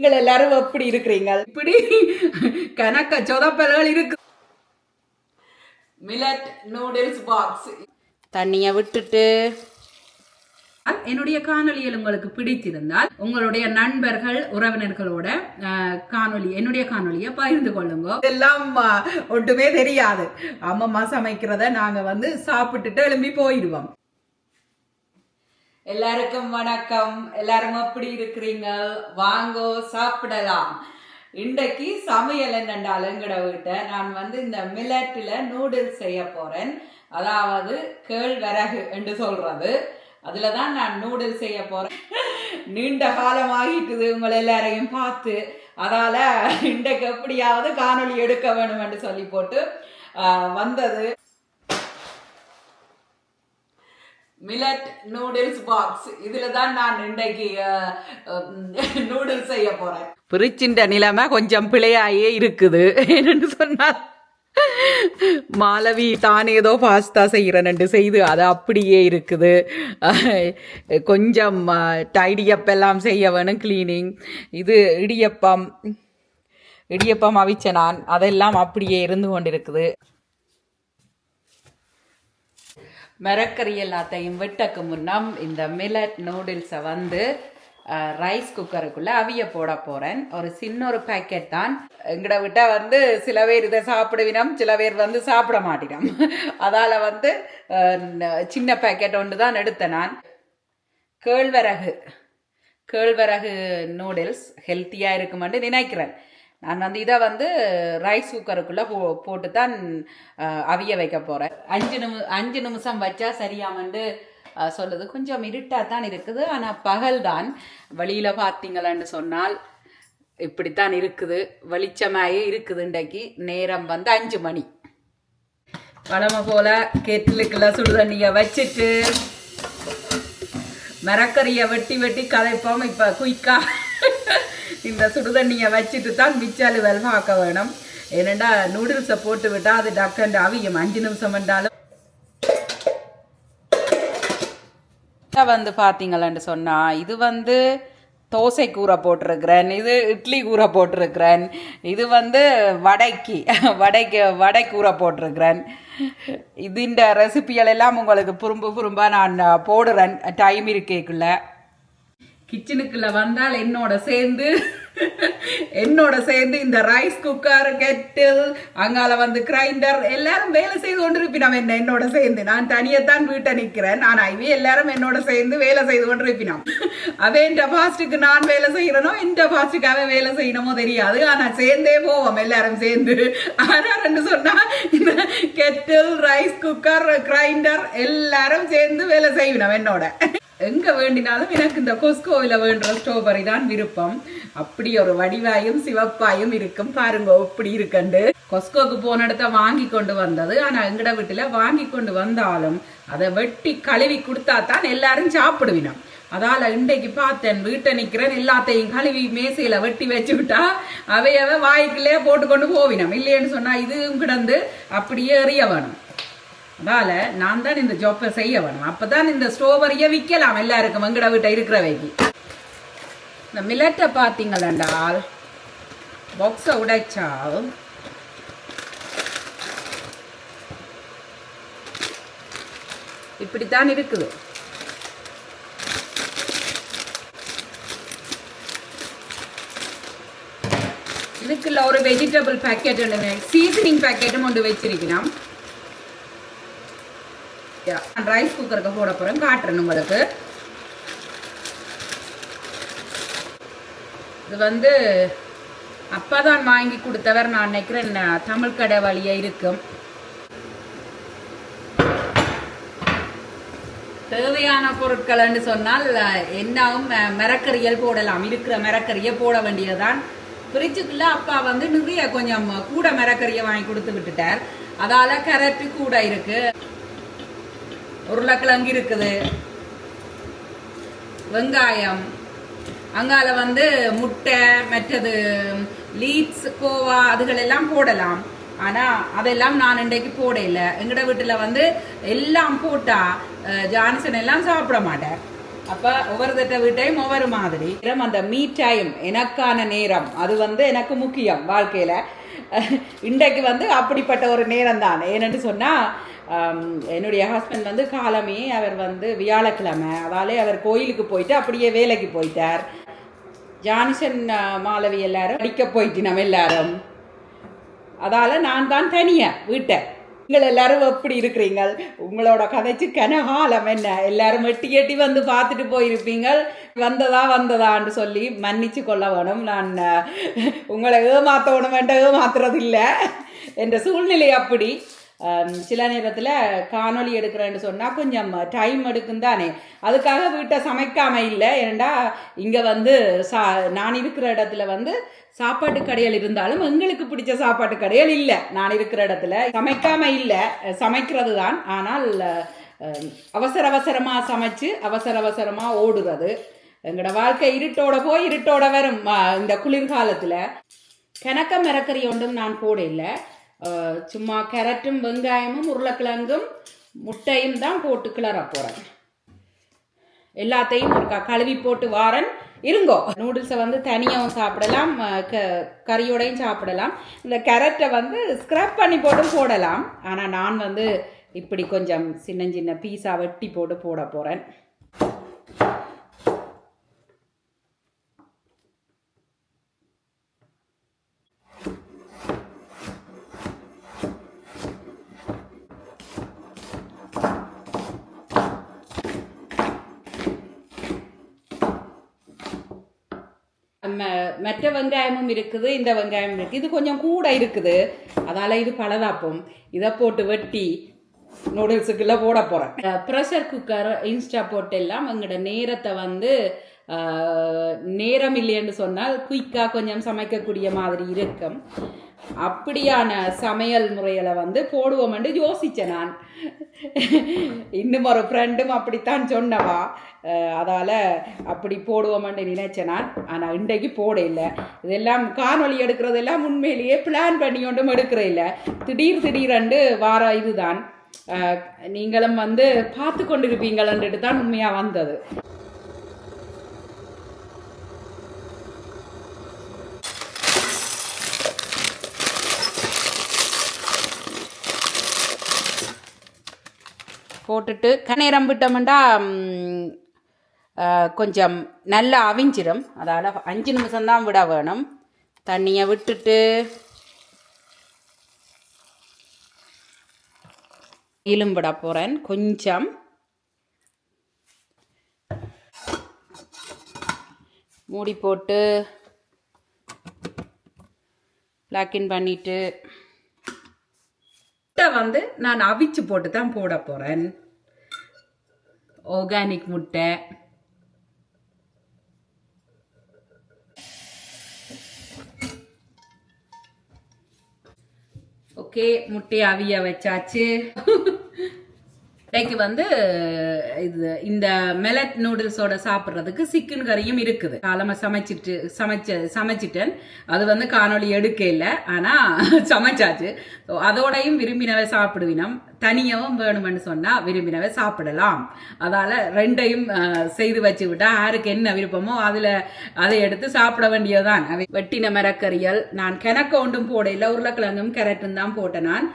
நீங்கள் எல்லாரும் எப்படி இருக்கிறீங்க இப்படி கணக்க சொதப்பல்கள் இருக்கு. மில்லட் நூடுல்ஸ் பாக்ஸ் தண்ணியை விட்டுட்டு. என்னுடைய காணொலிகள் உங்களுக்கு பிடித்திருந்தால் உங்களுடைய நண்பர்கள் உறவினர்களோட காணொளி என்னுடைய காணொலியை பகிர்ந்து கொள்ளுங்க. எல்லாம் ஒன்றுமே தெரியாது. அம்மம்மா சமைக்கிறத நாங்க வந்து சாப்பிட்டுட்டு எழும்பி போயிடுவோம். எல்லாருக்கும் வணக்கம். எல்லாரும் எப்படி இருக்கிறீங்க? வாங்கோ சாப்பிடலாம். இன்றைக்கு சமையல் என்னென்றால் எங்கட வீட்டை நான் வந்து இந்த மில்லட்டில் நூடுல்ஸ் செய்ய போகிறேன் அதாவது கேழ்வரகு என்று சொல்கிறது அதில் தான் நான் நூடுல்ஸ் செய்ய போகிறேன் நீண்ட காலம் ஆகிட்டுது உங்களை எல்லாரையும் பார்த்து. அதால் இன்றைக்கு எப்படியாவது காணொளி எடுக்க வேணும் என்று சொல்லி போட்டு வந்தது. மிலட் நூடுல்ஸ் பாக்ஸ் இதுல தான் நான் இன்றைக்கு நூடுல்ஸ் செய்ய போறேன். பிரிச்சின்ற நிலைமை கொஞ்சம் பிழையாயே இருக்குது. என்னன்னு சொன்னால் மாலவி தான் ஏதோ பாஸ்தா செய்கிறேன்னு செய்து அது அப்படியே இருக்குது. கொஞ்சம் டைடியப் எல்லாம் செய்ய வேணும் க்ளீனிங் இது இடியப்பம் இடியப்பம் அவிச்ச நான். அதெல்லாம் அப்படியே இருந்து கொண்டிருக்குது. மிரக்கறி எல்லாத்தையும் வெட்டக்கு முன்னம் இந்த மில்லட் நூடுல்ஸை வந்து ரைஸ் குக்கருக்குள்ளே அவிய போட போகிறேன் ஒரு சின்ன ஒரு பேக்கெட் தான். எங்கட விட்டால் வந்து சில பேர் இதை சாப்பிடுவினம் சில பேர் வந்து சாப்பிட மாட்டினோம். அதால் வந்து சின்ன பேக்கெட் ஒன்று தான் எடுத்தேன் நான். கேழ்வரகு. கேழ்வரகு நூடுல்ஸ் ஹெல்த்தியாக இருக்குமென்று நினைக்கிறேன். நான் வந்து இதை வந்து ரைஸ் குக்கருக்குள்ளே போ போட்டு தான் அவிய வைக்க போகிறேன் அஞ்சு நிமி அஞ்சு நிமிஷம் வச்சா சரியாமண்டு சொல்லுது. கொஞ்சம் இருட்டாக தான் இருக்குது. ஆனால் பகல் தான் வெளியில் பார்த்தீங்களான்னு சொன்னால் இப்படித்தான் இருக்குது. வெளிச்சமாயே இருக்குது இன்றைக்கு. நேரம் வந்து அஞ்சு மணி. பழமை போல கெட்டிலுக்குள்ள சுடுதண்ணியை வச்சுட்டு மரக்கறியை வெட்டி வெட்டி கதைப்போம். இப்போ குயிக்காக இந்த சுடுதண்ணியை வச்சுட்டு தான் மிச்சாலுவல் ஆக்க வேணும். ஏனண்டா நூடுல்ஸை போட்டு விட்டால் அது டக்கண்டு அவியும். அஞ்சு நிமிஷம் என்றாலும் வந்து பார்த்தீங்களான்னு சொன்னால் இது வந்து தோசை கூரை போட்டிருக்கிறேன் இது இட்லி கூரை போட்டிருக்கிறேன் இது வந்து வடைக்கு வடைக்கு வடை கூரை போட்டிருக்கிறேன். இதுண்ட ரெசிபிகள் எல்லாம் உங்களுக்கு புறும்பு புறும்பா நான் போடுறேன். டைம் இருக்கேக்குள்ள. கிச்சனுக்குள்ள வந்தால் என்னோட சேர்ந்து என்னோட சேர்ந்து இந்த ரைஸ் குக்கர் கெட்டில் அங்கால வந்து கிரைண்டர் எல்லாரும் வேலை செய்து கொண்டிருப்பினோம் என்ன என்னோட சேர்ந்து. நான் தனியத்தான் வீட்டை நிற்கிறேன். நான் இவே எல்லாரும் என்னோட சேர்ந்து வேலை செய்து கொண்டிருப்பினோம் அவன் இந்த ஃபாஸ்ட்டுக்கு நான் வேலை செய்யறனோ இந்த ஃபாஸ்ட்டுக்கு அவன் வேலை செய்யணுமோ தெரியாது. ஆனா சேர்ந்தே போவோம் எல்லாரும் சேர்ந்து. ஆனா ரெண்டு சொன்னா இந்த கெட்டில் ரைஸ் குக்கர் கிரைண்டர் எல்லாரும் சேர்ந்து வேலை செய்யணும் என்னோட. எங்க வேண்டினாலும் எனக்கு இந்த கொஸ்கோவில வேண்டுற ஸ்ட்ராபெரி தான் விருப்பம். அப்படி ஒரு வடிவாயும் சிவப்பாயும் இருக்கும். பாருங்க இப்படி இருக்கண்டு. கொஸ்கோக்கு போன இடத்த வாங்கி கொண்டு வந்தது. ஆனா எங்கட வீட்டுல வாங்கி கொண்டு வந்தாலும் அதை வெட்டி கழுவி கொடுத்தா தான் எல்லாரும் சாப்பிடுவினோம். அதால இன்றைக்கு பார்த்தேன் வீட்டை நிக்கிறேன் எல்லாத்தையும் கழுவி மேசையில வெட்டி வச்சு விட்டா அவையவ வாய்க்குள்ளே போட்டுக்கொண்டு போவினம். இல்லையேன்னு சொன்னா இதுவும் கிடந்து அப்படியே எறிய வேணும். அதால நான் தான் இந்த ஜாப்பை செய்ய வேணும். அப்பதான் இந்த ஸ்டோவரிய விற்கலாம் எல்லாருக்கும் எங்கட வீட்டை இருக்கிறவைக்கு. இந்த மிலட்டை பார்த்தீங்களண்டால் பாக்ஸை உடைச்சால் இப்படித்தான் இருக்குது. இதுக்குள்ள ஒரு வெஜிடபிள் பேக்கெட் சீசனிங் பேக்கெட்டும் ஒன்று வச்சிருக்கிறோம் ரைஸ் குக்கருக்கு போட போறேன் காட்டுறேன் உங்களுக்கு இது வந்து அப்பா தான் வாங்கி கொடுத்தவர் நான் நினைக்கிறேன் தமிழ் கடை வழியா இருக்கும் தேவையான பொருட்கள்னு சொன்னால் அஹ், என்னவும் அஹ், மரக்கறியல் போடலாம் இருக்கிற மரக்கறியை போட வேண்டியதுதான் ஃப்ரிட்ஜுக்குள்ள அப்பா வந்து நிறைய கொஞ்சம் கூட மரக்கறியை வாங்கி கொடுத்து விட்டுட்டார். அதால கரட்டு கூட இருக்கு. உருளைக்கிழங்கு இருக்குது. வெங்காயம். அங்கால வந்து முட்டை மற்றது லீட்ஸ் கோவா அதுகளெல்லாம் போடலாம். ஆனா அதெல்லாம் நான் இன்றைக்கு போடல. எங்கட வீட்டுல வந்து எல்லாம் போட்டா ஜான்சன் எல்லாம் சாப்பிட மாட்டேன் அப்ப ஒவ்வொரு தட்ட வீட்டையும் ஒவ்வொரு மாதிரி. அந்த மீ டைம் எனக்கான நேரம் அது வந்து எனக்கு முக்கியம் வாழ்க்கையில. இன்றைக்கு வந்து அப்படிப்பட்ட ஒரு நேரம் தான் ஏன்னு சொன்னா என்னுடைய ஹஸ்பண்ட் வந்து காலமே அவர் வந்து வியாழக்கிழமை. அதாலே அவர் கோயிலுக்கு போயிட்டு அப்படியே வேலைக்கு போயிட்டார். ஜான்சன் மாலவி எல்லாரும் படிக்க போயிட்டு நம்ம எல்லாரும். அதால நான் தான் தனியா வீட்டை. நீங்கள் எல்லாரும் எப்படி இருக்கிறீங்க உங்களோட கதைச்சு கனகாலம் என்ன? எல்லாரும் எட்டி எட்டி வந்து பார்த்துட்டு போயிருப்பீங்க வந்ததா வந்ததான்னு சொல்லி மன்னிச்சு கொள்ள வேணும். நான் உங்களை ஏமாத்தணும் வேண்டாம் ஏமாத்துறது இல்லை என்ற சூழ்நிலை அப்படி. சில நேரத்தில் காணொளி எடுக்கிறேன்னு சொன்னால் கொஞ்சம் டைம் எடுக்கும் தானே. அதுக்காக வீட்டை சமைக்காம இல்லை. ஏண்டா இங்கே வந்து சா நான் இருக்கிற இடத்துல வந்து சாப்பாட்டு கடைகள் இருந்தாலும் எங்களுக்கு பிடிச்ச சாப்பாட்டு கடைகள் இல்லை. நான் இருக்கிற இடத்துல சமைக்காம இல்லை. சமைக்கிறது தான். ஆனால் அவசர அவசரமாக சமைச்சு அவசர அவசரமாக ஓடுறது. எங்களோட வாழ்க்கை இருட்டோட போய் இருட்டோட வரும். இந்த குளிர்காலத்தில். கிணக்க மிரக்கறி ஒன்றும் நான் போட இல்லை சும்மா கேரட்டும் வெங்காயமும் உருளைக்கிழங்கும் முட்டையும் தான் போட்டு கிளற போகிறேன் எல்லாத்தையும் ஒரு கழுவி போட்டு வாரன் இருங்கோ நூடுல்ஸை வந்து தனியாகவும் சாப்பிடலாம் க கறியோடையும் சாப்பிடலாம் இந்த கேரட்டை வந்து ஸ்க்ரப் பண்ணி போட்டும் போடலாம் ஆனால் நான் வந்து இப்படி கொஞ்சம் சின்ன சின்ன பீஸாக வெட்டி போட்டு போட போகிறேன் மற்ற வெங்காயமும் இருக்குது இந்த வெங்காயமும் இருக்குது இது கொஞ்சம் கூட இருக்குது. அதால் இது பலதாப்பம். இதை போட்டு வெட்டி நூடுல்ஸுக்குள்ளே போட போகிறேன் ப்ரெஷர் குக்கர் இன்ஸ்டா போட்டு எல்லாம் எங்களோட நேரத்தை வந்து நேரம் இல்லைன்னு சொன்னால் குயிக்காக கொஞ்சம் சமைக்கக்கூடிய மாதிரி இருக்கும். அப்படியான சமையல் முறைகளை வந்து போடுவோம்னு யோசித்தேன் நான். இன்னும் ஒரு ஃப்ரெண்டும் அப்படித்தான் சொன்னவா. அதால் அப்படி போடுவோம்னு நினைச்சேன் நான். ஆனால் இன்றைக்கு போட இல்லை இதெல்லாம் காணொலி எடுக்கிறதெல்லாம் உண்மையிலேயே பிளான் பண்ணி ஒன்றும் எடுக்கிற இல்லை திடீர் திடீரென்று வார இதுதான். நீங்களும் வந்து பார்த்து கொண்டிருப்பீங்களன்ட்டு தான் உண்மையாக வந்தது. போட்டுட்டு கநேரம் விட்டோம்டா கொஞ்சம் நல்லா அவிஞ்சிடும் அதால் அஞ்சு நிமிஷம்தான் விட வேணும். தண்ணியை விட்டுட்டு இலும் விட போகிறேன் கொஞ்சம். மூடி போட்டு லாக்கின் பண்ணிட்டு வந்து நான் அவிச்சு போட்டு தான் போட போகிறேன் ஆர்கானிக் முட்டை. ஓகே முட்டையை அவிய வச்சாச்சு. இன்றைக்கு வந்து இது இந்த மெலட் நூடுல்ஸோட சாப்பிட்றதுக்கு சிக்கன் கறியும் இருக்குது. காலமா சமைச்சிட்டு சமைச்ச சமைச்சிட்டேன். அது வந்து காணொளி எடுக்க இல்லை. ஆனால் சமைச்சாச்சு. ஸோ அதோடையும் விரும்பினவை சாப்பிடுவினம். தனியாகவும் வேணும்னு சொன்னால் விரும்பினவை சாப்பிடலாம். அதால் ரெண்டையும் அஹ், செய்து வச்சு விட்டா யாருக்கு என்ன விருப்பமோ அதில் அதை எடுத்து சாப்பிட வேண்டியதுதான். வெட்டின மரக்கறியல் நான் கிணக்க ஒன்றும் போட இல்லை உருளைக்கிழங்கும் கேரட்டும் தான் போட்டேன் நான்.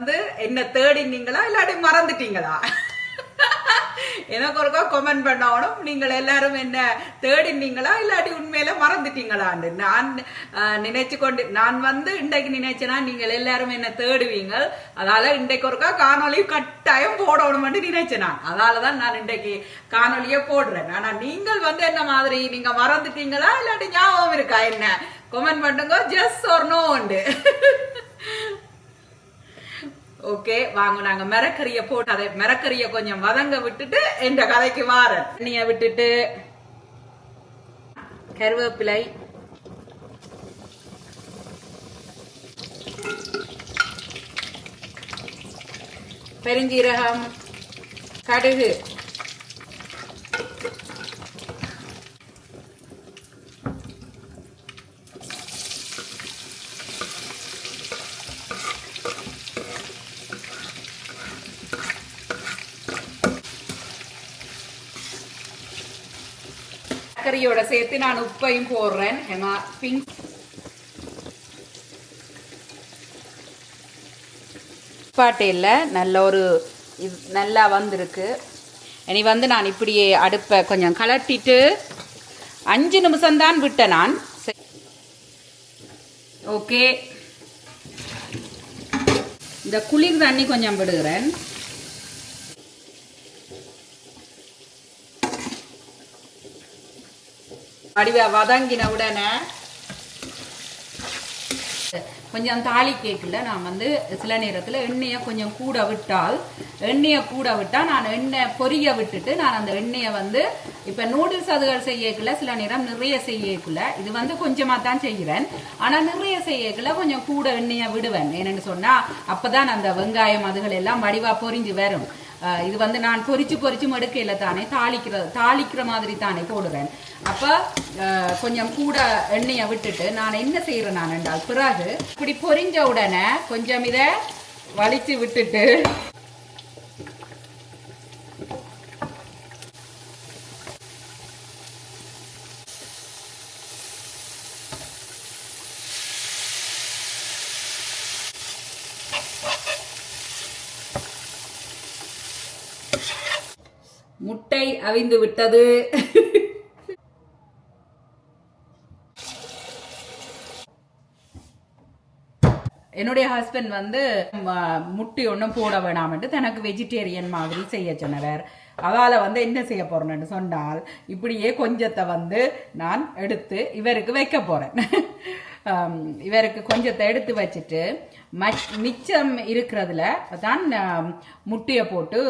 வந்து என்ன தேடினீங்களா இல்லாட்டி மறந்துட்டீங்களா? எனக்கு ஒருக்கா கமெண்ட் பண்ணணும் நீங்கள் எல்லாரும் என்ன தேடினீங்களா இல்லாட்டி உண்மையில மறந்துட்டீங்களான்னு. நான் நினைச்சு கொண்டு நான் வந்து இன்றைக்கு நினைச்சேனா நீங்கள் எல்லாரும் என்ன தேடுவீங்க. அதால இன்றைக்கு ஒருக்கா காணொலியும் கட்டாயம் போடணும்னு நினைச்சேன் நான். அதால தான் நான் இன்றைக்கு காணொலியே போடுறேன். ஆனா நீங்கள் வந்து என்ன மாதிரி நீங்க மறந்துட்டீங்களா இல்லாட்டி ஞாபகம் இருக்கா என்ன? கமெண்ட் பண்ணுங்க ஜஸ்ட் ஒரு நோ உண்டு. ஓகே வாங்க நாங்க மிரக்கறிய போட்டு அதை மிரக்கறிய கொஞ்சம் வதங்க விட்டுட்டு என்ற கதைக்கு வாரன். தண்ணிய விட்டுட்டு. கருவேப்பிலை. பெருஞ்சீரகம். கடுகு. சேர்த்து நான் உப்பையும் போடுறேன் ஏன்னா பிங்க் பாட்டையில் நல்ல ஒரு இது நல்லா வந்திருக்கு இனி வந்து நான் இப்படியே அடுப்பை கொஞ்சம் கலட்டிட்டு அஞ்சு நிமிஷம்தான் விட்டேன் நான் ஓகே இந்த குளிர் தண்ணி கொஞ்சம் விடுகிறேன் வடிவ வதங்கின உடனே கொஞ்சம் தாலி கேக்கில் நான் வந்து சில நேரத்தில் எண்ணெயை கொஞ்சம் கூட விட்டால் எண்ணெயை கூட விட்டால் நான் எண்ணெய் பொரிய விட்டுட்டு நான் அந்த எண்ணெயை வந்து இப்போ நூடுல்ஸ் அதுகள் செய்யக்குள்ள சில நேரம் நிறைய செய்யக்குள்ள இது வந்து கொஞ்சமாக தான் செய்கிறேன். ஆனால் நிறைய செய்யக்குள்ள கொஞ்சம் கூட எண்ணெயை விடுவேன். என்னென்னு சொன்னால் அப்போ தான் அந்த வெங்காயம் அதுகள் எல்லாம் வடிவாக பொரிஞ்சு வரும். இது வந்து நான் பொரிச்சு பொரிச்சு மடுக்கையில தானே தாளிக்கிற தாளிக்கிற மாதிரி தானே போடுவேன். அப்ப அஹ், கொஞ்சம் கூட எண்ணெயை விட்டுட்டு நான் என்ன செய்கிறேன் நான் என்றால் பிறகு இப்படி பொரிஞ்ச உடனே கொஞ்சம் இதை வலிச்சு விட்டுட்டு முட்டை விட்டது. என்னுடைய ஹஸ்பண்ட் வந்து முட்டி ஒன்றும் போட வேணாம்ட்டு தனக்கு வெஜிடேரியன் மாதிரி செய்ய சொன்னவர் அதால் வந்து என்ன செய்ய போறேன்னு சொன்னால் இப்படியே கொஞ்சத்தை வந்து நான் எடுத்து இவருக்கு வைக்க போறேன். இவருக்கு கொஞ்சத்தை எடுத்து வச்சுட்டு மச்- மிச்சம் இருக்கிறதுல தான் முட்டியை முட்டையை போட்டு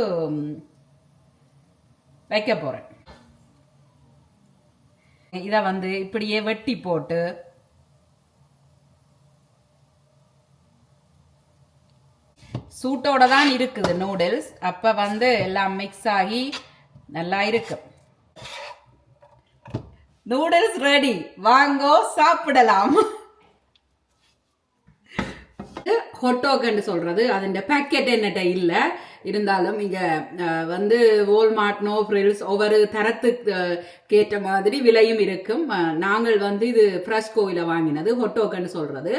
வைக்க போறேன். இதை வந்து இப்படியே வெட்டி போட்டு சூட்டோட தான் இருக்குது நூடுல்ஸ் அப்ப வந்து எல்லாம் மிக்ஸ் ஆகி நல்லா இருக்கு. நூடுல்ஸ் ரெடி வாங்கோ சாப்பிடலாம். ஹொட்டோக்குன்னு சொல்கிறது அதோட பேக்கெட் என்னட்ட இல்லை. இருந்தாலும் இங்கே வந்து வால்மார்ட் நோ ஃப்ரில்ஸ் ஒவ்வொரு தரத்துக்கு கேட்ட மாதிரி விலையும் இருக்கும். நாங்கள் வந்து இது ஃப்ரெஷ் கோயில வாங்கினது ஹொட்டோக்குன்னு சொல்கிறது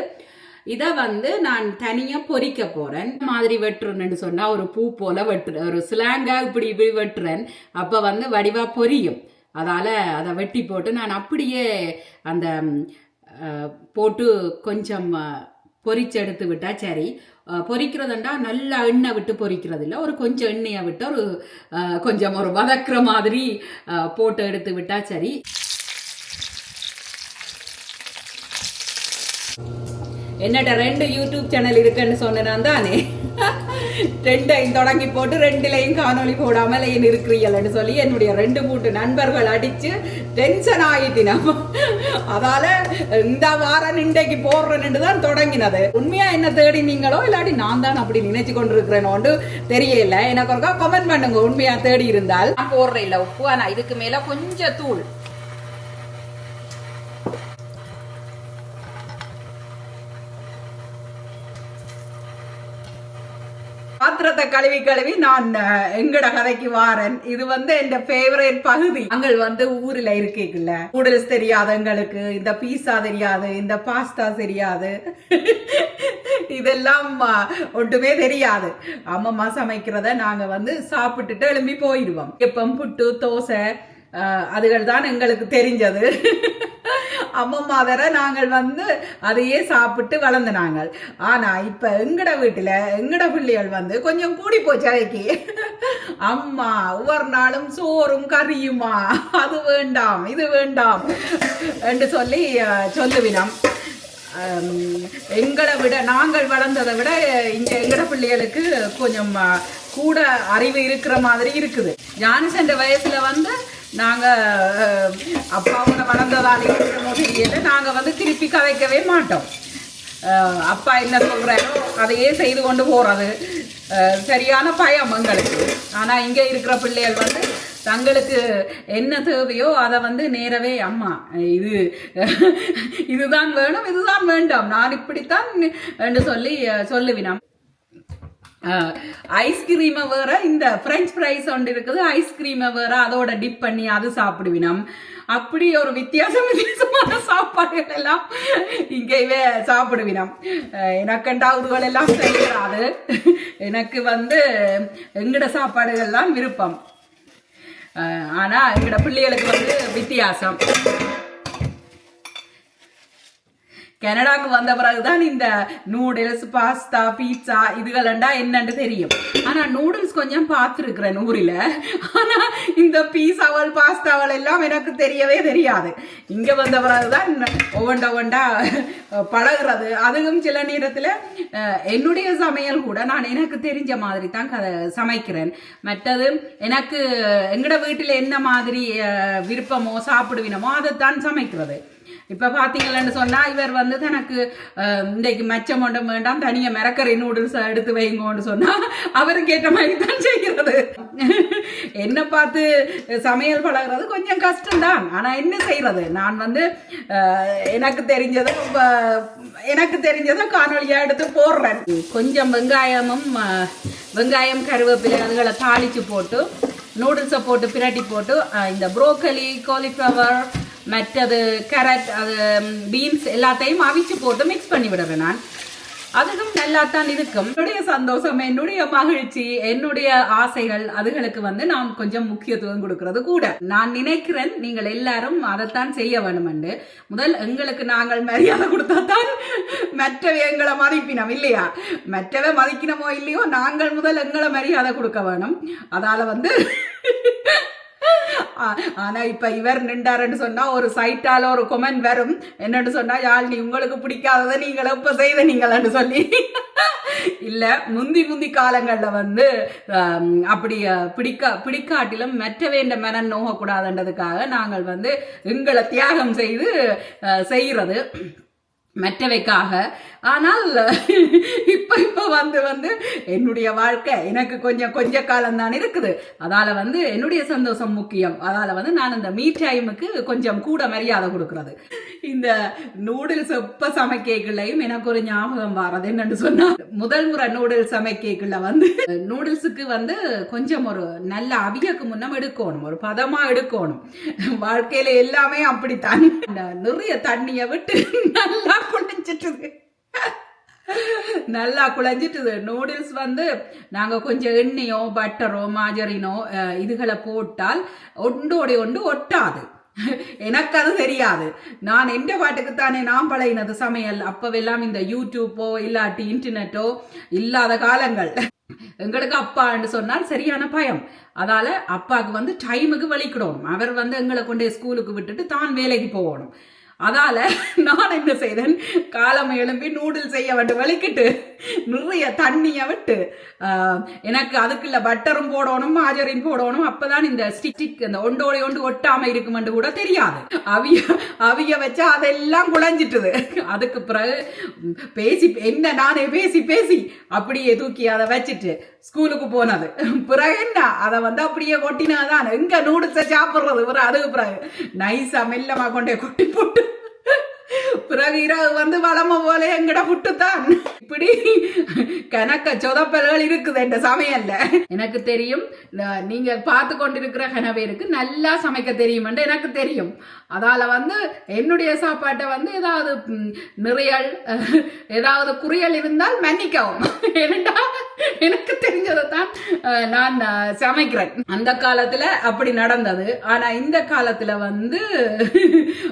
இதை வந்து நான் தனியாக பொறிக்க போகிறேன் மாதிரி வெட்டுறேன்னு சொன்னால் ஒரு பூ போல வெட்டுறேன் ஒரு ஸ்லாங்காக இப்படி இப்படி வெட்டுறேன். அப்போ வந்து வடிவாக பொரியும். அதால் அதை வெட்டி போட்டு நான் அப்படியே அந்த போட்டு கொஞ்சம் பொரிச்சு எடுத்து விட்டா சரி. அஹ், பொரிக்கிறதுண்டா நல்லா எண்ணெய் விட்டு பொரிக்கிறது இல்லை ஒரு கொஞ்சம் எண்ணெயை விட்டு ஒரு கொஞ்சம் ஒரு வதக்குற மாதிரி போட்டு எடுத்து விட்டா சரி. என்னட்ட ரெண்டு யூடியூப் சேனல் இருக்குன்னு சொன்னேன் தானே? ரெண்டையும் தொடங்கி போட்டு ரெண்டுலையும் காணொளி போடாமல் ஏன் இருக்கிறீங்கள்னு சொல்லி என்னுடைய ரெண்டு மூட்டு நண்பர்கள் அடிச்சு டென்ஷன் ஆகிட்டினோம். அதால இந்த வாரம் இன்றைக்கு போடுறேன்னு தான் தொடங்கினது. உண்மையா என்ன தேடி நீங்களோ இல்லாட்டி நான் தான் அப்படி நினைச்சு கொண்டிருக்கிறேனோண்டு தெரியல. எனக்கு ஒருக்கா கமெண்ட் பண்ணுங்க உண்மையா தேடி இருந்தால். நான் போடுறேன் இல்ல உப்பு ஆனா இதுக்கு மேல கொஞ்சம் தூள். பாத்திரத்தை கழுவி கழுவி நான் எங்கட கதைக்கு வாரன். இது வந்து என் பேவரேட் பகுதி. அங்கள் வந்து ஊர்ல இருக்கீங்கல்ல நூடுல்ஸ் தெரியாது எங்களுக்கு. இந்த பீஸா தெரியாது. இந்த பாஸ்தா தெரியாது. இதெல்லாம் ஒன்றுமே தெரியாது. அம்மம்மா சமைக்கிறத நாங்க வந்து சாப்பிட்டுட்டு எழும்பி போயிடுவோம். எப்பம் புட்டு தோசை அதுகள் தான் எங்களுக்கு தெரிஞ்சது. அம்மம்மா வேற நாங்கள் வந்து அதையே சாப்பிட்டு வளர்ந்து நாங்கள் ஆனா இப்ப எங்கட வீட்டுல எங்கட பிள்ளைகள் வந்து கொஞ்சம் கூடி போச்சு அவைக்கு அம்மா ஒவ்வொரு நாளும் சோறும் கறியுமா? அது வேண்டாம் இது வேண்டாம் என்று சொல்லி சொல்லுவினம். எங்களை விட நாங்கள் வளர்ந்ததை விட இங்க எங்கட பிள்ளைகளுக்கு கொஞ்சம் கூட அறிவு இருக்கிற மாதிரி இருக்குது. ஜான்சன் வயசுல வந்து நாங்க அப்பாவோட வளர்ந்ததாலேயும் தெரியல நாங்க வந்து திருப்பி கதைக்கவே மாட்டோம். அப்பா என்ன சொல்கிறாரோ அதையே செய்து கொண்டு போறது. சரியான பயம் எங்களுக்கு. ஆனா இங்க இருக்கிற பிள்ளைகள் வந்து தங்களுக்கு என்ன தேவையோ அதை வந்து நேரவே அம்மா இது இதுதான் வேணும் இதுதான் வேண்டாம். நான் இப்படித்தான் என்று சொல்லி அஹ், ஐஸ்கிரீமை வேற இந்த ஃப்ரெஞ்ச் ஃப்ரைஸ் ஒன்று இருக்குது ஐஸ்கிரீமை வேற அதோட டிப் பண்ணி அது சாப்பிடுவினம். அப்படி ஒரு வித்தியாசம் வித்தியாசமான சாப்பாடுகள் எல்லாம் இங்கேயே சாப்பிடுவினம். எனக்கண்டாவதுகள் எல்லாம் செய்யறாது எனக்கு வந்து எங்கட சாப்பாடுகள்லாம் விருப்பம். ஆனால் எங்களோட எங்கட பிள்ளைகளுக்கு வந்து வித்தியாசம். கனடாக்கு வந்த பிறகுதான் இந்த நூடுல்ஸ் பாஸ்தா பீட்சா இதுகளண்டா என்னன்னு தெரியும். ஆனா நூடுல்ஸ் கொஞ்சம் பார்த்துருக்குறேன் ஊரில். ஆனா இந்த பீஸாவல் பாஸ்தாவல் எல்லாம் எனக்கு தெரியவே தெரியாது. இங்க வந்த பிறகுதான் ஒவ்வொண்ட ஒவ்வொண்டா பழகுறது. அதுவும் சில நேரத்தில் என்னுடைய சமையல் கூட நான் எனக்கு தெரிஞ்ச மாதிரி தான் க- சமைக்கிறேன். மற்றது எனக்கு எங்களோட வீட்டில் என்ன மாதிரி விருப்பமோ சாப்பிடுவினமோ அதைத்தான் சமைக்கிறது. இப்ப பாத்தீங்கன்னு சொன்னா இவர் வந்து தனக்கு இன்றைக்கு மச்சம் ஒன்றும் வேண்டாம் தனியா மிரக்கரை நூடுல்ஸ் எடுத்து வைங்கன்னு சொன்னா அவருக்கு ஏற்ற மாதிரி தான் செய்கிறது. என்ன பார்த்து சமையல் பழகுறது கொஞ்சம் கஷ்டம்தான். ஆனா என்ன செய்யறது நான் வந்து எனக்கு தெரிஞ்சதை எனக்கு தெரிஞ்சதை காணொலியா எடுத்து போடுறேன். கொஞ்சம் வெங்காயமும் வெங்காயம் கருவேப்பிலை அதுகளை தாளிச்சு போட்டு நூடுல்ஸை போட்டு பிரட்டி போட்டு இந்த ப்ரோக்கலி காலிஃப்ளவர் மற்றது கேரட் அது பீன்ஸ் எல்லாத்தையும் அவிச்சு போட்டு மிக்ஸ் பண்ணி விடுறேன் நான். அதுவும் நல்லா தான் இருக்கும். என்னுடைய சந்தோஷம் என்னுடைய மகிழ்ச்சி என்னுடைய ஆசைகள் அதுகளுக்கு வந்து நாம் கொஞ்சம் முக்கியத்துவம் கொடுக்கறது கூட. நான் நினைக்கிறேன் நீங்கள் எல்லாரும் அதைத்தான் செய்ய வேணுமெண்டு முதல் எங்களுக்கு நாங்கள் மரியாதை கொடுத்தா தான் மற்றவை எங்களை மதிப்பினோம் இல்லையா? மற்றவை மதிக்கணுமோ இல்லையோ நாங்கள் முதல் எங்களை மரியாதை கொடுக்க வேணும் அதால வந்து ஆனா இப்ப இவர் நின்றாருன்னு சொன்னா ஒரு சைட்டால ஒரு கொமெண்ட் வரும். என்னன்னு சொன்னா யாழ் நீ உங்களுக்கு பிடிக்காததை நீங்கள இப்ப செய்த நீங்களான்னு சொல்லி. இல்ல முந்தி முந்தி காலங்கள்ல வந்து அப்படி பிடிக்க பிடிக்காட்டிலும் மற்ற வேண்ட மனம் நோகக்கூடாதுன்றதுக்காக நாங்கள் வந்து எங்களை தியாகம் செய்து செய்கிறது. மற்றவைக்காக ஆனால் இப்ப இப்ப வந்து வந்து என்னுடைய வாழ்க்கை எனக்கு கொஞ்சம் கொஞ்ச காலம் தான் இருக்குது. அதால வந்து என்னுடைய சந்தோஷம் முக்கியம். அதால வந்து நான் இந்த மீ டைமுக்கு கொஞ்சம் கூட மரியாதை கொடுக்கறது. இந்த நூடுல்ஸ் எப்ப சமைக்கலையும் எனக்கு ஒரு ஞாபகம் வர்றது என்னன்னு சொன்னா முதல் முறை நூடுல்ஸ் சமைக்கல வந்து நூடுல்ஸுக்கு வந்து கொஞ்சம் ஒரு நல்ல அவியக்கு முன்னம் எடுக்கணும். ஒரு பதமா எடுக்கணும். வாழ்க்கையில எல்லாமே அப்படித்தான். இந்த நிறைய தண்ணிய விட்டு நல்லா குழஞ்சிட்டுது நல்லா குழஞ்சிட்டுது. நூடுல்ஸ் வந்து நாங்க கொஞ்சம் எண்ணெயோ பட்டரோ மாஜரினோ இதுகளை போட்டால் ஒன்றோடைய ஒன்று ஒட்டாது. எனக்கு அது தெரியாது. நான் எந்த பாட்டுக்கு தானே நான் பழகினது சமையல். அப்பவெல்லாம் இந்த யூடியூப்போ இல்லாட்டி இன்டர்நெட்டோ இல்லாத காலங்கள். எங்களுக்கு அப்பான்னு சொன்னால் சரியான பயம். அதால அப்பாவுக்கு வந்து டைமுக்கு வலிக்கிடணும். அவர் வந்து எங்களை கொண்டே ஸ்கூலுக்கு விட்டுட்டு தான் வேலைக்கு போகணும். அதால நான் என்ன செய்தேன்? காலம் எழும்பி நூடுல்ஸ் செய்ய வேண்டும். வலிக்கிட்டு நிறைய தண்ணியை விட்டு எனக்கு அதுக்குள்ள பட்டரும் போடணும் மாஜரின் போடணும். அப்பதான் இந்த ஸ்டிக் இந்த ஒண்டோட ஒன்று ஒட்டாம இருக்குமென்று கூட தெரியாது. அவிய அவிய வச்சா அதெல்லாம் குழஞ்சிட்டுது. அதுக்கு பிறகு பேசி என்ன நானே பேசி பேசி அப்படியே தூக்கி அதை வச்சுட்டு ஸ்கூலுக்கு போனது. பிறகு என்ன? அதை வந்து அப்படியே கொட்டினாதான். எங்க நூடுல்ஸை சாப்பிடுறது? பிறகு அதுக்கு பிறகு. நைஸா மெல்லமா கொண்டே கொட்டி போட்டு பிறகு இரவு வந்து வளம போல எங்கட புட்டுத்தான். இப்படி கணக்க சொதப்பல்கள் இருக்குது இந்த சமையல்ல எனக்கு தெரியும் நீங்க பார்த்து கொண்டிருக்கிற கனவேருக்கு நல்லா சமைக்க தெரியுமென்று எனக்கு தெரியும். அதால வந்து என்னுடைய சாப்பாட்டை வந்து ஏதாவது நிறையல் ஏதாவது குறியல் இருந்தால் மன்னிக்கவும். ஏனண்டா எனக்கு தெரிஞ்சதை தான் நான் சமைக்கிறேன். அந்த காலத்துல அப்படி நடந்தது. ஆனா இந்த காலத்துல வந்து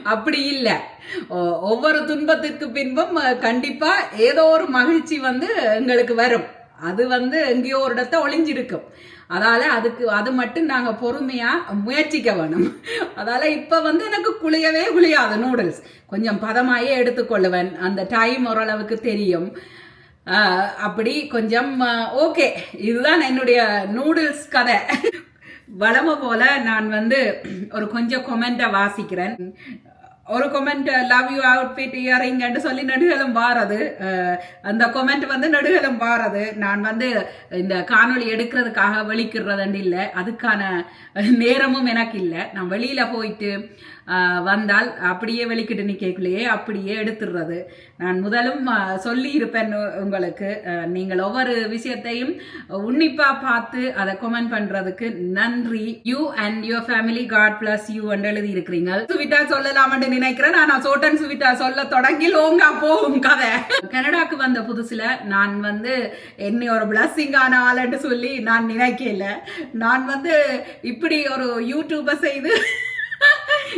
அப்படி இல்லை. ஒ- ஒவ்வொரு துன்பத்திற்கு பின்பும் கண்டிப்பா ஏதோ ஒரு மகிழ்ச்சி வந்து எங்களுக்கு வரும். அது வந்து எங்கேயோ ஒரு இடத்த ஒளிஞ்சிருக்கும். அதால அதுக்கு அது மட்டும் நாங்க பொறுமையா முயற்சிக்க வேணும். அதால இப்ப வந்து எனக்கு குளியவே குளியாது நூடுல்ஸ் கொஞ்சம் பதமாயே எடுத்துக்கொள்ளுவேன். அந்த டைம் ஓரளவுக்கு தெரியும். அப்படி கொஞ்சம் ஓகே இதுதான் என்னுடைய நூடுல்ஸ் கதை. வளம போல நான் வந்து ஒரு கொஞ்சம் கொமெண்ட்டை வாசிக்கிறேன். ஒரு கொமெண்ட் லவ் யூ அவுட்ஃபிட் இயரிங்ன்னு சொல்லி நடுகளும் வாரது அந்த கொமெண்ட் வந்து நடுகளும் வாரது நான் வந்து இந்த காணொளி எடுக்கிறதுக்காக வெளிக்கிறதுன்னு இல்லை. அதுக்கான நேரமும் எனக்கு இல்லை. நான் வெளியில் போயிட்டு வந்தால் அப்படியே வெளிக்கிட்டு நிற்கக்குள்ளேயே அப்படியே எடுத்துடுறது நான் முதலும் சொல்லியிருப்பேன் சொல்லி இருப்பேன் உங்களுக்கு நீங்கள் ஒவ்வொரு விஷயத்தையும் உன்னிப்பா பார்த்து அதை கொமெண்ட் பண்றதுக்கு நன்றி. You and your family God bless you என்று எழுதி இருக்கிறீங்க சுவிட்டா சொல்லலாம்னு நினைக்கிறேன். நான் சோட்டன் சுவிட்டா சொல்ல தொடங்கி லோங்கா போகும் கதை. கனடாக்கு வந்த புதுசுல நான் வந்து என்னை ஒரு பிளஸ்ஸிங்கான ஆளுன்னு சொல்லி நான் நினைக்கல. நான் வந்து இப்படி ஒரு யூடியூபை செய்து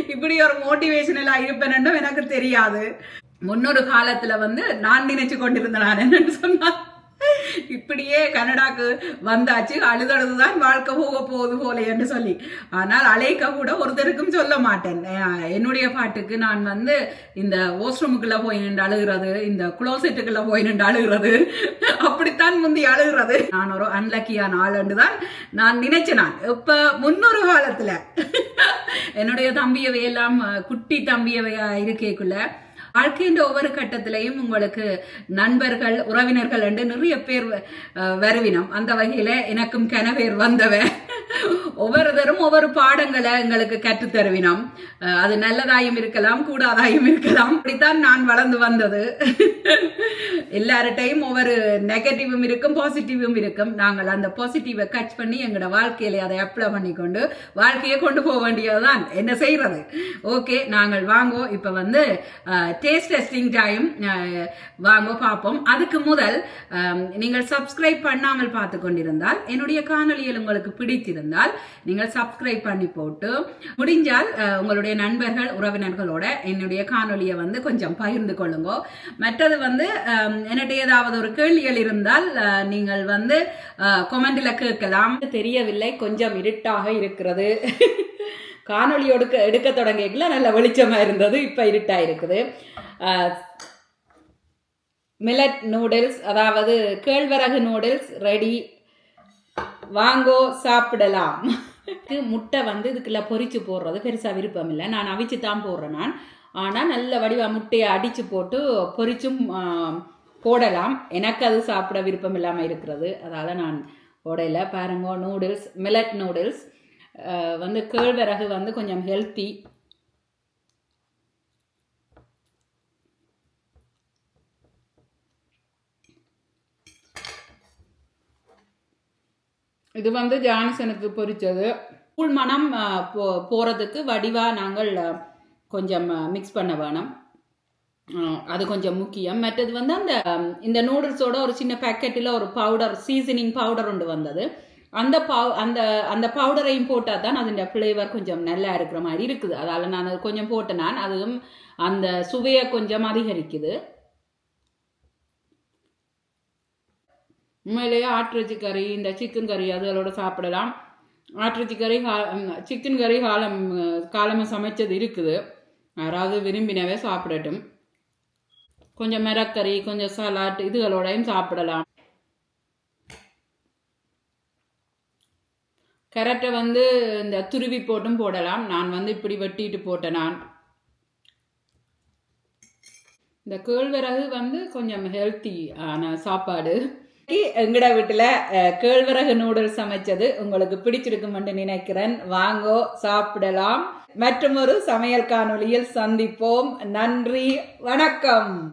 இப்படி ஒரு மோட்டிவேஷனலா இருப்பேன் எனக்கு தெரியாது. முன்னொரு காலத்துல வந்து நான் நினைச்சு கொண்டிருந்தேன் நான் என்னன்னு சொன்னா இப்படியே கனடாக்கு வந்தாச்சு அழுதழுதுதான் வாழ்க்கை போக போகுது போல என்று சொல்லி. ஆனால் அழைக்க கூட ஒருத்தருக்கும் சொல்ல மாட்டேன். என்னுடைய பாட்டுக்கு நான் வந்து இந்த வாஷ்ரூமுக்குள்ள போய் நின்று அழுகிறது இந்த குளோசெட்டுக்குள்ள போய் நின்று அழுகிறது அப்படித்தான் முந்தி அழுகிறது. நான் ஒரு அன்லக்கியான ஆளுன்னு தான் நான் நினைச்சேன் நான். இப்ப முன்னொரு காலத்துல என்னுடைய தம்பியவை எல்லாம் குட்டி தம்பியவையா இருக்கேக்குள்ள வாழ்க்கையின் ஒவ்வொரு கட்டத்திலையும் உங்களுக்கு நண்பர்கள் உறவினர்கள் என்று நிறைய பேர் வருவினம். அந்த வகையில எனக்கும் கனவேர் ஒவ்வொருத்தரும் ஒவ்வொரு பாடங்களை எங்களுக்கு கற்றுத்தருவினோம் அது நல்லதாயும் இருக்கலாம் கூடாதாயும் இருக்கலாம். அப்படித்தான் நான் வளர்ந்து வந்தது. எல்லார்டையும் ஒவ்வொரு நெகட்டிவும் இருக்கும் பாசிட்டிவும் இருக்கும். நாங்கள் அந்த பாசிட்டிவை கட்ச் பண்ணி எங்களோட வாழ்க்கையில அதை அப்ளை பண்ணிக்கொண்டு வாழ்க்கையை கொண்டு போக வேண்டியதுதான். என்ன செய்யறது ஓகே நாங்கள் வாங்கோ. இப்ப வந்து டேஸ்ட் டெஸ்டிங் டைம் வாங்கோ பார்ப்போம். அதுக்கு முதல் நீங்கள் சப்ஸ்கிரைப் பண்ணாமல் பார்த்து கொண்டிருந்தால் என்னுடைய காணொலியில் உங்களுக்கு பிடித்திருந்தால் நீங்கள் சப்ஸ்கிரைப் பண்ணி போட்டு முடிஞ்சால் உங்களுடைய நண்பர்கள் உறவினர்களோட என்னுடைய காணொலியை வந்து கொஞ்சம் பகிர்ந்து கொள்ளுங்க. மற்றது வந்து அஹ், என்னட்ட ஏதாவது ஒரு கேள்விகள் இருந்தால் நீங்கள் வந்து கொமெண்டில் கேட்கலாம். தெரியவில்லை கொஞ்சம் இருட்டாக இருக்கிறது. காணொலி எடுக்க எடுக்க தொடங்கிக்கல நல்ல வெளிச்சமா இருந்தது இப்ப இருட்டா இருக்குது. மில்லட் நூடுல்ஸ் அதாவது கேழ்வரகு நூடுல்ஸ் ரெடி வாங்கோ சாப்பிடலாம். முட்டை வந்து இதுக்குள்ள பொறிச்சு போடுறது பெருசாக விருப்பம் இல்லை. நான் அவிச்சு தான் போடுறேன் நான். ஆனால் நல்ல வடிவா முட்டையை அடித்து போட்டு பொறிச்சும் போடலாம். எனக்கு அது சாப்பிட விருப்பம் இல்லாமல் இருக்கிறது. அதால் நான் போடல. பாருங்க நூடுல்ஸ் மில்லட் நூடுல்ஸ் வந்து கேழ்வரகு வந்து கொஞ்சம் ஹெல்த்தி இது வந்து ஜானசனுக்கு பொரிச்சது கூழ் மனம் போ போகிறதுக்கு வடிவாக நாங்கள் கொஞ்சம் மிக்ஸ் பண்ண வேணும். அது கொஞ்சம் முக்கியம். மற்றது வந்து அந்த இந்த நூடுல்ஸோட ஒரு சின்ன பேக்கெட்டில் ஒரு பவுடர் சீசனிங் பவுடர் ஒன்று வந்தது. அந்த பவு அந்த அந்த பவுடரையும் போட்டால் தான் அதுடைய ஃப்ளேவர் கொஞ்சம் நல்லா இருக்கிற மாதிரி இருக்குது. அதால் நான் கொஞ்சம் போட்டேன். நான் அதுவும் அந்த சுவையை கொஞ்சம் அதிகரிக்குது. உண்மையிலேயே ஆட்டிறைச்சி கறி இந்த சிக்கன் கறி அதுகளோட சாப்பிடலாம். ஆட்டிறைச்சி கறி சிக்கன் கறி காலம் காலமாக சமைச்சது இருக்குது. யாராவது விரும்பினவே சாப்பிடட்டும். கொஞ்சம் மிரக்கறி கொஞ்சம் சலாட் இதுகளோடையும் சாப்பிடலாம். கேரட்டை வந்து இந்த துருவி போட்டும் போடலாம். நான் வந்து இப்படி வெட்டிட்டு போட்டேன் நான். இந்த கேழ்வரகு வந்து கொஞ்சம் ஹெல்த்தி ஆன சாப்பாடு. எங்கட வீட்டில் கேழ்வரகு நூடுல்ஸ் சமைச்சது உங்களுக்கு பிடிச்சிருக்குமென்று நினைக்கிறேன். வாங்கோ சாப்பிடலாம். மற்றும் ஒரு சமையல் காணொலியில் சந்திப்போம். நன்றி வணக்கம்.